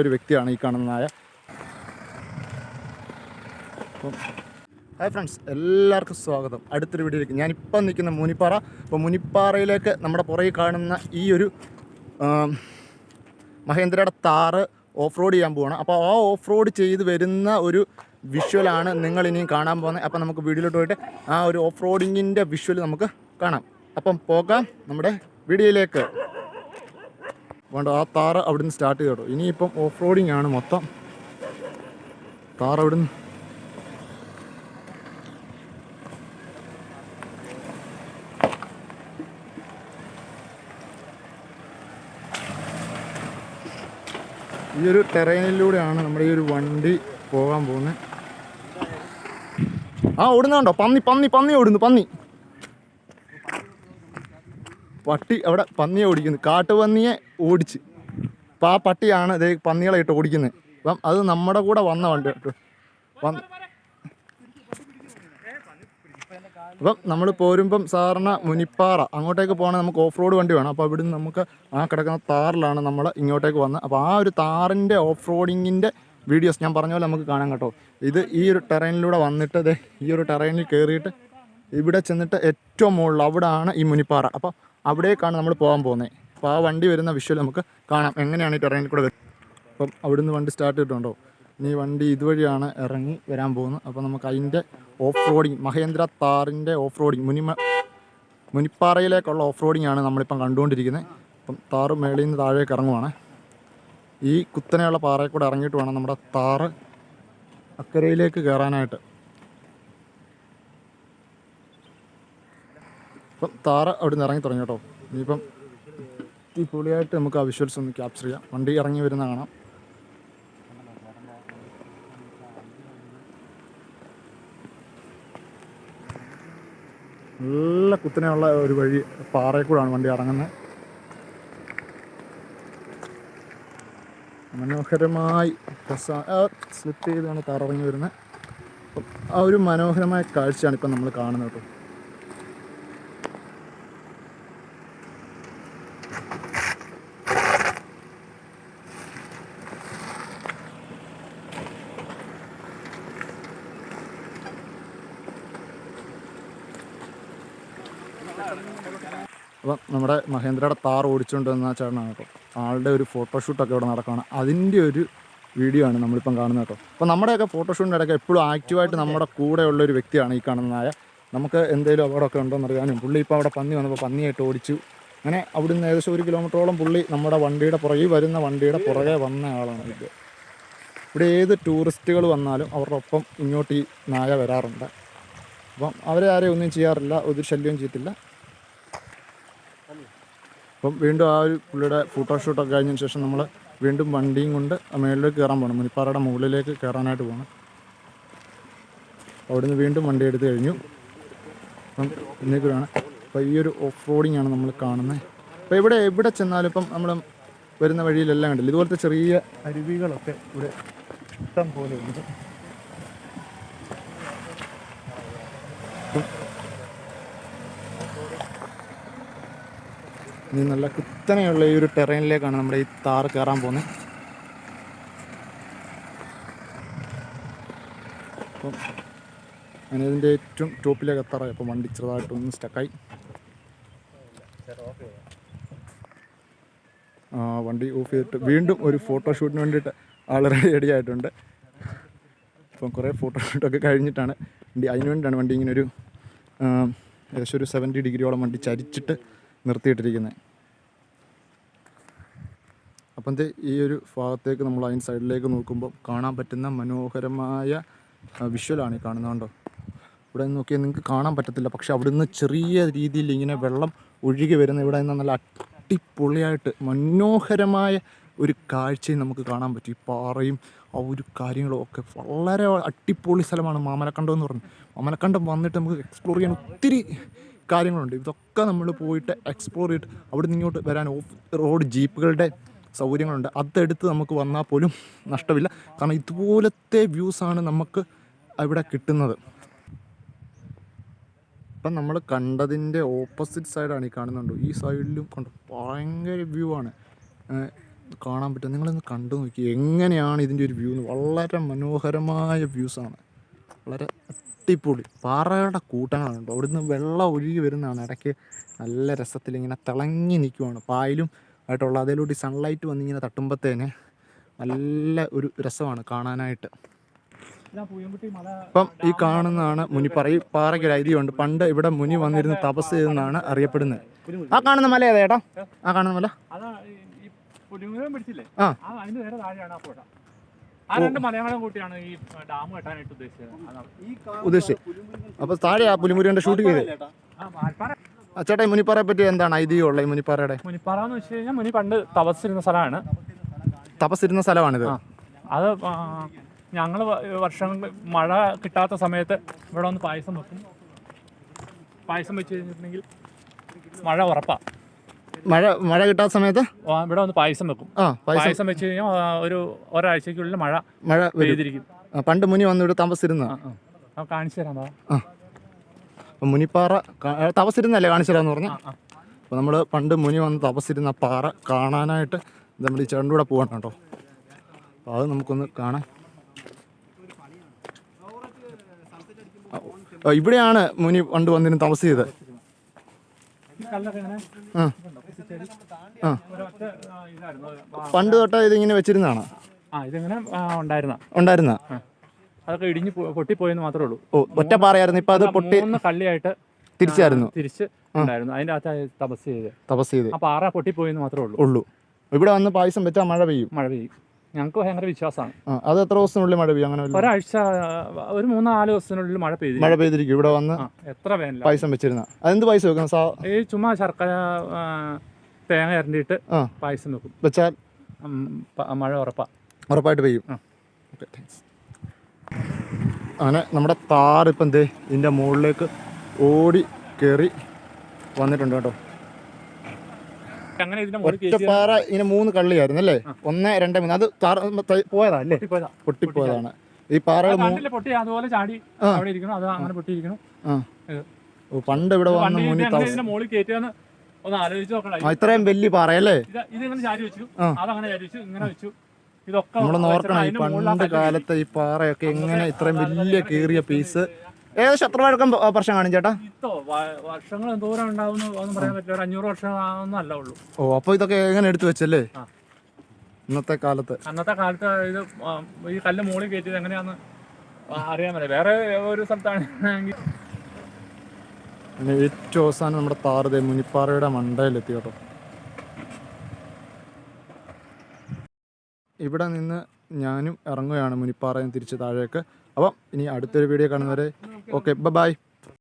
ഒരു വ്യക്തിയാണ് ഈ കാണുന്നതായ അപ്പം ഹായ് ഫ്രണ്ട്സ് എല്ലാവർക്കും സ്വാഗതം. അടുത്തൊരു വീഡിയോയിലേക്ക് ഞാനിപ്പം നിൽക്കുന്ന മുനിപ്പാറ. അപ്പോൾ മുനിപ്പാറയിലേക്ക് നമ്മുടെ പുറകിൽ കാണുന്ന ഈ ഒരു മഹേന്ദ്രയുടെ താറ് ഓഫ് റോഡ് ചെയ്യാൻ പോവാണ്. അപ്പോൾ ആ ഓഫ് റോഡ് ചെയ്ത് വരുന്ന ഒരു വിഷ്വലാണ് നിങ്ങൾ ഇനിയും കാണാൻ പോകുന്നത്. അപ്പോൾ നമുക്ക് വീഡിയോയിലോട്ട് പോയിട്ട് ആ ഒരു ഓഫ് റോഡിങ്ങിന്റെ വിഷ്വൽ നമുക്ക് കാണാം. അപ്പം പോകാം നമ്മുടെ വീഡിയോയിലേക്ക്. വേണ്ട ആ താറ് അവിടുന്ന് സ്റ്റാർട്ട് ചെയ്തോ. ഇനിയിപ്പം ഓഫ് റോഡിങ് ആണ് മൊത്തം. താറ് അവിടുന്ന്. ഈ ഒരു ടെറൈനിലൂടെയാണ് നമ്മുടെ ഈ ഒരു വണ്ടി പോകാൻ പോകുന്നത്. ആ ഓടുന്നുണ്ടോ പന്നി പന്നി പന്നി ഓടുന്നു പന്നി. പട്ടി അവിടെ പന്നിയെ ഓടിക്കുന്നു. കാട്ടുപന്നിയെ ഓടിച്ച്. അപ്പം ആ പട്ടിയാണ് ഇതേ പന്നികളെ ഇട്ട് ഓടിക്കുന്നത് അപ്പം അത് നമ്മുടെ കൂടെ വന്ന വണ്ടി. വന്ന് അപ്പം നമ്മൾ പോരുമ്പം സാറിന് മുനിപ്പാറ. അങ്ങോട്ടേക്ക് പോകണമെങ്കിൽ നമുക്ക് ഓഫ് റോഡ് വണ്ടി വേണം. അപ്പോൾ ഇവിടുന്ന് നമുക്ക് ആ കിടക്കുന്ന താറിലാണ് നമ്മൾ ഇങ്ങോട്ടേക്ക് വന്നത് അപ്പോൾ ആ ഒരു താറിന്റെ ഓഫ് റോഡിങ്ങിന്റെ വീഡിയോസ് ഞാൻ പറഞ്ഞ പോലെ നമുക്ക് കാണാം കേട്ടോ. ഇത് ഈ ഒരു ടെറൈനിലൂടെ വന്നിട്ട് ദേ ഈ ഒരു ടെറൈനിൽ കയറിയിട്ട് ഇവിടെ ചെന്നിട്ട് ഏറ്റവും മുകളിൽ അവിടെയാണ് ഈ മുനിപ്പാറ. അപ്പോൾ അവിടേക്കാണ് നമ്മൾ പോകാൻ പോകുന്നത് അപ്പോൾ ആ വണ്ടി വരുന്ന വിഷ്വൽ നമുക്ക് കാണാം. എങ്ങനെയാണ് ഈ ടെറൈനിൽ കൂടെ വരുന്നത്? അപ്പം അവിടുന്ന് വണ്ടി സ്റ്റാർട്ട് ചെയ്തിട്ടുണ്ടോ? ഇനി വണ്ടി ഇതുവഴിയാണ് ഇറങ്ങി വരാൻ പോകുന്നത്. അപ്പോൾ നമുക്ക് അതിന്റെ ഓഫ് റോഡിങ് മഹേന്ദ്ര താറിന്റെ ഓഫ് റോഡിങ് മുനിമ മുനിപ്പാറയിലേക്കുള്ള ഓഫ് റോഡിങ് ആണ് നമ്മളിപ്പം കണ്ടുകൊണ്ടിരിക്കുന്നത്. അപ്പം താറ് മേളിൽ നിന്ന് താഴേക്ക് ഇറങ്ങുവാണ്. ഈ കുത്തനെയുള്ള പാറയിൽ കൂടെ ഇറങ്ങിയിട്ട് വേണം നമ്മുടെ താറ് അക്കരയിലേക്ക് കയറാനായിട്ട്. ഇപ്പം താറ അവിടെ നിന്ന് ഇറങ്ങി തുടങ്ങി കേട്ടോ. ഇനിയിപ്പം ഈ പൊളിയായിട്ട് നമുക്ക് ആ വിഷ്വൽസ് ഒന്ന് ക്യാപ്ചർ ചെയ്യാം. വണ്ടി ഇറങ്ങി വരുന്ന കാണാം. നല്ല കുത്തനെയുള്ള ഒരു വഴി പാറയിൽ കൂടാണ് വണ്ടി ഇറങ്ങുന്നത്. മനോഹരമായി സ്ലിപ്പ് ചെയ്താണ് താറിറങ്ങി വരുന്നത്. ആ ഒരു മനോഹരമായ കാഴ്ചയാണ് ഇപ്പം നമ്മൾ കാണുന്നത് കേട്ടോ. അപ്പം നമ്മുടെ മഹേന്ദ്രയുടെ താർ ഓടിച്ചുകൊണ്ട് വന്ന ചേട്ടനാണ് കേട്ടോ. ആളുടെ ഒരു ഫോട്ടോഷൂട്ടൊക്കെ ഇവിടെ നടക്കുകയാണ്. അതിന്റെ ഒരു വീഡിയോ ആണ് നമ്മളിപ്പം കാണുന്നത് കേട്ടോ. അപ്പോൾ നമ്മുടെയൊക്കെ ഫോട്ടോഷൂട്ടിന്റെ ഇടയ്ക്ക് എപ്പോഴും ആക്റ്റീവായിട്ട് നമ്മുടെ കൂടെ ഉള്ള ഒരു വ്യക്തിയാണ് ഈ കാണുന്നതായ നമുക്ക് എന്തെങ്കിലും അപകടമൊക്കെ ഉണ്ടോയെന്ന് അറിയാനും പുള്ളി ഇപ്പോൾ അവിടെ പന്നി വന്നപ്പോൾ പന്നിയായിട്ട് ഓടിച്ചു. അങ്ങനെ അവിടുന്ന് ഏകദേശം ഒരു കിലോമീറ്ററോളം പുള്ളി നമ്മുടെ വണ്ടിയുടെ പുറകിൽ വരുന്ന വണ്ടിയുടെ പുറകെ വന്ന ആളാണ് ഇത്. ഇവിടെ ഏത് ടൂറിസ്റ്റുകൾ വന്നാലും അവരുടെ ഒപ്പം ഇങ്ങോട്ട് ഈ നായ വരാറുണ്ട്. അപ്പം അവരെ ആരെയും ഒന്നും ചെയ്യാറില്ല ഒരു ശല്യവും ചെയ്യത്തില്ല. അപ്പം വീണ്ടും ആ ഒരു പുള്ളിയുടെ ഫോട്ടോഷൂട്ടൊക്കെ കഴിഞ്ഞതിന് ശേഷം നമ്മൾ വീണ്ടും വണ്ടിയും കൊണ്ട് മേളിലേക്ക് കയറാൻ പോകണം. മുനിപ്പാറയുടെ മുകളിലേക്ക് കയറാനായിട്ട് പോകണം. അവിടുന്ന് വീണ്ടും വണ്ടി എടുത്ത് കഴിഞ്ഞു. അപ്പം ഇന്നേക്കുമാണ് അപ്പോൾ ഈ ഒരു ഓഫ് റോഡിംഗ് ആണ് നമ്മൾ കാണുന്നത് അപ്പോൾ ഇവിടെ എവിടെ ചെന്നാലും ഇപ്പം നമ്മൾ വരുന്ന വഴിയിലെല്ലാം കണ്ടില്ല? ഇതുപോലത്തെ ചെറിയ അരുവികളൊക്കെ ഇവിടെ ഇഷ്ടം പോലെ ഉണ്ട്. ഇനി നല്ല കുത്തനെയുള്ള ഈ ഒരു ടെറൈനിലേക്കാണ് നമ്മുടെ ഈ താറ് കയറാൻ പോകുന്നത് അപ്പം അതിനതിന്റെ ഏറ്റവും ടോപ്പിലേക്ക് എത്താറായി. അപ്പം വണ്ടി ചെറുതായിട്ടൊന്ന് സ്റ്റക്കായി വണ്ടി ഓഫ് ചെയ്തിട്ട് വീണ്ടും ഒരു ഫോട്ടോഷൂട്ടിന് വേണ്ടിയിട്ട് ആൾ റെഡി ആയിട്ടുണ്ട്. അപ്പം കുറേ ഫോട്ടോഷൂട്ടൊക്കെ കഴിഞ്ഞിട്ടാണ് വണ്ടി അതിന് വേണ്ടിയിട്ടാണ് വണ്ടി ഇങ്ങനെ ഒരു ഏകദേശം ഒരു സെവന്റി ഡിഗ്രിയോളം വണ്ടി ചരിച്ചിട്ട് നിർത്തിയിട്ടിരിക്കുന്നത് അപ്പം ഇത് ഈ ഒരു ഭാഗത്തേക്ക് നമ്മൾ അതിന് സൈഡിലേക്ക് നോക്കുമ്പോൾ കാണാൻ പറ്റുന്ന മനോഹരമായ വിഷ്വലാണ് ഈ കാണുന്നത് കണ്ടോ? ഇവിടെ നിന്ന് നോക്കിയാൽ നിങ്ങൾക്ക് കാണാൻ പറ്റത്തില്ല. പക്ഷെ അവിടെ നിന്ന് ചെറിയ രീതിയിൽ ഇങ്ങനെ വെള്ളം ഒഴുകി വരുന്ന ഇവിടെ നിന്ന് നല്ല അടിപൊളിയായിട്ട് മനോഹരമായ ഒരു കാഴ്ചയും നമുക്ക് കാണാൻ പറ്റും. ഈ പാറയും ആ ഒരു കാര്യങ്ങളും ഒക്കെ വളരെ അടിപൊളി സ്ഥലമാണ് മാമലക്കണ്ടം എന്ന് പറഞ്ഞത് മാമലക്കണ്ടം വന്നിട്ട് നമുക്ക് എക്സ്പ്ലോർ ചെയ്യാൻ ഒത്തിരി കാര്യങ്ങളുണ്ട്. ഇതൊക്കെ നമ്മൾ പോയിട്ട് എക്സ്പ്ലോർ ചെയ്തിട്ട് അവിടെ നിന്ന് ഇങ്ങോട്ട് വരാൻ ഓഫ് റോഡ് ജീപ്പുകളുടെ സൗകര്യങ്ങളുണ്ട്. അതെടുത്ത് നമുക്ക് വന്നാൽ പോലും നഷ്ടമില്ല. കാരണം ഇതുപോലത്തെ വ്യൂസാണ് നമുക്ക് ഇവിടെ കിട്ടുന്നത്. ഇപ്പം നമ്മൾ കണ്ടതിന്റെ ഓപ്പോസിറ്റ് സൈഡാണ് ഈ കാണുന്നുണ്ട്? ഈ സൈഡിലും കണ്ടു? ഭയങ്കര വ്യൂ ആണ്. കാണാൻ പറ്റും. നിങ്ങളൊന്ന് കണ്ടു നോക്കി എങ്ങനെയാണ് ഇതിന്റെ ഒരു വ്യൂ വളരെ മനോഹരമായ വ്യൂസാണ് വളരെ അടിപൊളി. പാറയുടെ കൂട്ടങ്ങളാണ് കേട്ടോ. അവിടുന്ന് വെള്ളം ഒഴുകി വരുന്നതാണ്. ഇടയ്ക്ക് നല്ല രസത്തിൽ ഇങ്ങനെ തിളങ്ങി നിൽക്കുവാണ്. പായലും ആയിട്ടുള്ള അതിലൂടെ സൺലൈറ്റ് വന്നിങ്ങനെ തട്ടുമ്പോഴത്തേന് നല്ല ഒരു രസമാണ് കാണാനായിട്ട്. ഇപ്പം ഈ കാണുന്നതാണ് മുനിപ്പാറ ഈ പാറയ്ക്ക് ഒരു ഐതിഹ്യമുണ്ട് പണ്ട് ഇവിടെ മുനി വന്നിരുന്ന് തപസ് ചെയ്തെന്നാണ് അറിയപ്പെടുന്നത്. ആ കാണുന്ന മല ഏതാ ഏട്ടാ? ആ കാണുന്ന മല? ആ. ആ അതിന്റെ നേരെ താഴെയാണ് ആ പുഴ ആ രണ്ട് മലയാളം കൂട്ടിയാണ് ഈ ഡാം കെട്ടാനായിട്ട് ഉദ്ദേശിച്ചത്. അപ്പോൾ താഴെ ആ പുലിമുരുകന്റെ ഷൂട്ട് ചെയ്ത്. ആ ചേട്ടാ ഈ മുനിപ്പാറയെ പറ്റി എന്താണ് ഐതിഹ്യമുള്ള ഈ മുനിപ്പാറയുടെ? മുനിപ്പാറ എന്ന് വെച്ച് കഴിഞ്ഞാൽ മുനി പണ്ട് തപസ്സിരുന്ന സ്ഥലമാണ്. തപസ്സിരുന്ന സ്ഥലമാണിത്. അത് ഞങ്ങൾ വർഷങ്ങൾ മഴ കിട്ടാത്ത സമയത്ത് ഇവിടെ വന്ന് പായസം വെക്കും. പായസം വെച്ച് കഴിഞ്ഞിട്ടുണ്ടെങ്കിൽ മഴ ഉറപ്പാ. മഴ മഴ കിട്ടാത്ത സമയത്ത്? ഇവിടെ വന്ന് പായസം വെക്കും. ആ പായസം? വെച്ച് കഴിഞ്ഞാൽ ഒരു ഒരാഴ്ചക്കുള്ളിൽ മഴ മഴ പെയ്തിരിക്കും. പണ്ട് മുനി വന്ന് ഇവിടെ താമസിച്ചിരുന്ന കാണിച്ചു തരാം മുനിപ്പാറ തപസ്സിരുന്നല്ലേ കാണിച്ചു തരാമെന്ന് പറഞ്ഞു? അപ്പോൾ നമ്മൾ പണ്ട് മുനി വന്ന് തപസ്സിരുന്ന പാറ കാണാനായിട്ട് നമ്മൾ ഈ ചേട്ടന്റെ കൂടെ പോകണം കേട്ടോ. അപ്പോൾ അത് നമുക്കൊന്ന് കാണാം. ഇവിടെയാണ് മുനി പണ്ട് വന്നിരുന്ന് തപസ് ചെയ്തത്. ആ. പണ്ട് തൊട്ട് ഇതിങ്ങനെ വെച്ചിരുന്നാണ് ആ ഇതിങ്ങനെ ഉണ്ടായിരുന്ന. ഉണ്ടായിരുന്ന? അതൊക്കെ ഇടിഞ്ഞ് പൊട്ടിപ്പോയെന്ന് മാത്രമേ ഉള്ളൂ. ഓ ഒറ്റ പാറയായിരുന്നു. ഇപ്പൊ അത് പൊട്ടി മൂന്ന് കള്ളിയായിട്ട് തിരിച്ചായിരുന്നു. തിരിച്ച് ഉണ്ടായിരുന്നു. അതിന്റെ അകത്ത് തപസ് ചെയ്ത്. തപസ് ചെയ്ത്. ആ പാറ പൊട്ടിപ്പോയെന്ന് മാത്രമേ ഉള്ളൂ. ഉള്ളൂ. ഇവിടെ വന്ന് പായസം വെച്ചാൽ മഴ പെയ്യും. മഴ പെയ്യും. ഞങ്ങൾക്ക് ഭയങ്കര വിശ്വാസമാണ്. അത് എത്ര ദിവസത്തിനുള്ളിൽ മഴ പെയ്യും? അങ്ങനെ? ഒരാഴ്ച ഒരു മൂന്നാൽ നാല് ദിവസത്തിനുള്ളിൽ മഴ പെയ്തു മഴ പെയ്തിരിക്കും. ഇവിടെ വന്ന് എത്ര പായസം വെച്ചിരുന്ന. അതെന്ത് പൈസ വെക്കുന്ന സാ ഈ ചുമ്മാ ശർക്കര തേങ്ങ ഇരണ്ടിയിട്ട് പായസം വെക്കും. വെച്ചാൽ മഴ ഉറപ്പാ. ഉറപ്പായിട്ട് പെയ്യും. അങ്ങനെ നമ്മുടെ താറിപ്പം എന്തേ ഇതിന്റെ മുകളിലേക്ക് ഓടി കയറി വന്നിട്ടുണ്ട് കേട്ടോ. അങ്ങനെ ഇതിന്റെ മുകളിൽ കയറ്റി ഒറ്റപ്പാറ ഇങ്ങനെ മൂന്ന് കള്ളിയായിരുന്നു അല്ലേ? ഒന്ന് രണ്ട് മൂന്ന്. അത് പോയതാ അല്ലേ? പൊട്ടിപ്പോയതാ. പൊട്ടിപ്പോയതാണ്. ഈ പാറകൾ അത് പൊട്ടി അതുപോലെ ചാടി അവിടെ ഇരിക്കണം അത് അങ്ങനെ പൊട്ടിയിരിക്കണം പണ്ട് ഇവിടെ വന്ന് ഇതിന്റെ മുകളിൽ ഒന്ന് ആലോചിച്ച് നോക്കണം. ഇത്രയും വലിയ പാറയല്ലേ? ഇത് നോർക്കണം ചാരി വെച്ചു. അതങ്ങനെ ചാരി വെച്ചു ഇങ്ങനെ വെച്ചു. ഇതൊക്കെ നമ്മളൊന്ന് വെച്ചിട്ട് ഓർക്കണം ഈ പണ്ട് കാലത്തെ ഈ പാറയൊക്കെ എങ്ങനെ ഇത്രയും വലിയ കീറിയ പീസ്. ഏകദേശം എത്ര വഴക്കം വർഷം കാണും ചേട്ടാ ഇത്തോ വ- വർഷങ്ങൾ ദൂരം ഉണ്ടാവുന്ന ഒന്നും പറയാൻ പറ്റില്ല. ഒരു അഞ്ഞൂറ് വർഷം ഒന്നും അല്ല ഉള്ളൂ. ഓ അപ്പൊ ഇതൊക്കെ എങ്ങനെ എടുത്തു വെച്ചല്ലേ. ഇന്നത്തെ കാലത്ത്. അന്നത്തെ കാലത്ത് ഇത് ഈ കല്ല് മുകളിൽ കയറ്റിയത് എങ്ങനെയാന്ന് അറിയാൻ പറ്റില്ല. വേറെ ഒരു സ്ഥലത്താണെങ്കിൽ ഏറ്റവും അവസാനം നമ്മുടെ താറുത മുനിപ്പാറയുടെ മണ്ടയിലെത്തി കേട്ടോ. ഇവിടെ നിന്ന് ഞാനും ഇറങ്ങുകയാണ് മുനിപ്പാറയും തിരിച്ച് താഴേക്ക്. അപ്പം ഇനി അടുത്തൊരു വീഡിയോ കാണുന്നവരെ ഓക്കെ ബൈ.